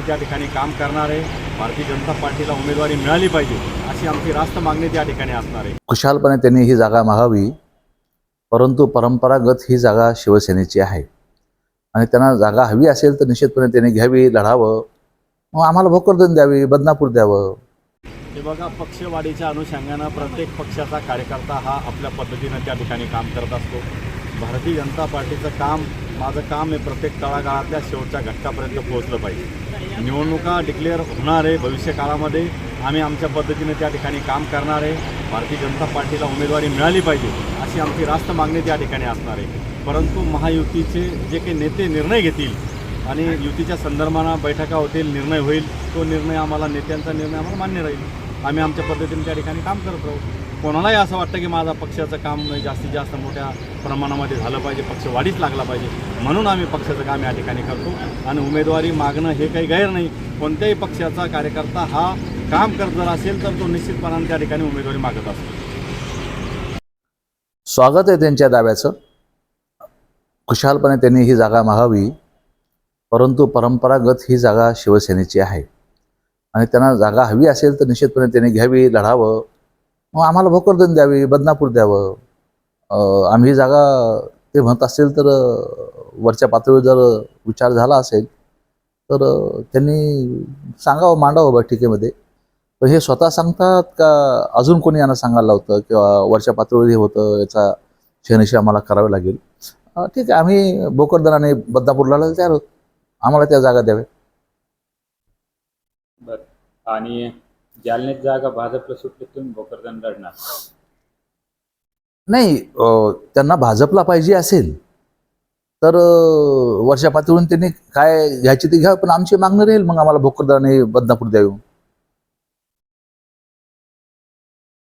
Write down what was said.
त्या ठिकाणी काम करणारे भारतीय जनता पार्टीला उमेदवारी मिळाली पाहिजे अशी आमची रास्त मागणी त्या ठिकाणी असणार आहे. खुशालपणे त्यांनी ही जागा मागावी परंतु परंपरागत ही जागा शिवसेनेची आहे. आणि त्यांना जागा हवी असेल तर निश्चितपणे त्यांनी घ्यावी लढावं. मग आम्हाला भोकरदन द्यावी बदनापूर द्यावं. हे बघा पक्षवाढीच्या अनुषंगानं प्रत्येक पक्षाचा कार्यकर्ता हा आपल्या पद्धतीनं त्या ठिकाणी काम करत असतो. भारतीय जनता पार्टीचं काम माझं काम हे प्रत्येक तळागाळातल्या शेवटच्या घटकापर्यंत पोहोचलं पाहिजे. निवडणुका डिक्लेअर होणार आहे भविष्य काळामध्ये आम्ही आमच्या पद्धतीने त्या ठिकाणी काम करणार आहे. भारतीय जनता पार्टीला उमेदवारी मिळाली पाहिजे अशी आमची रास्त मागणी त्या ठिकाणी असणार आहे. परंतु महायुतीचे जे काही नेते निर्णय घेतील आणि युतीच्या संदर्भानं बैठका होतील निर्णय होईल तो निर्णय आम्हाला नेत्यांचा निर्णय आम्हाला मान्य राहील. आम्ही आमच्या पद्धतीने त्या ठिकाणी काम करत राहू. कोणालाही असं वाटतं की माझा पक्षाचं काम म्हणजे जास्तीत जास्त मोठ्या प्रमाणामध्ये झालं पाहिजे पक्ष वाढीच लागला पाहिजे म्हणून आम्ही पक्षाचं काम या ठिकाणी करतो. आणि उमेदवारी मागणं हे काही गैर नाही. कोणत्याही पक्षाचा कार्यकर्ता हा काम करत जर असेल तर तो निश्चितपणाने त्या ठिकाणी उमेदवारी मागत असतो. स्वागत आहे त्यांच्या दाव्याचं. खुशालपणे त्यांनी ही जागा मागावी परंतु परंपरागत ही जागा शिवसेनेची आहे. आणि त्यांना जागा हवी असेल तर निश्चितपणे त्यांनी घ्यावी लढावं मग आम्हाला भोकरदन द्यावी बदनापूर द्यावं. आम्ही ही जागा ते म्हणत असेल तर वरच्या पातळीवर जर विचार झाला असेल तर त्यांनी सांगावं मांडावं बैठकीमध्ये पण हे स्वतः सांगतात का अजून कोणी यांना सांगायला होतं किंवा वरच्या पातळीवर हे होतं याचा शहनिशी आम्हाला करावे लागेल? ठीक आहे आम्ही भोकरदन आणि बदनापूरला तयार आहोत. आम्हाला त्या जागा द्याव्या. बरं. आणि जालन्यात जागा भाजपला सुटली तुम्ही भोकरदन लढणार. नाही त्यांना भाजपला पाहिजे असेल तर वर्षा वरच्या पातळीवरून त्यांनी काय घ्यायची ते घ्या पण आमची मागणी राहील मग आम्हाला भोकरदन आणि बदनापूर द्यावी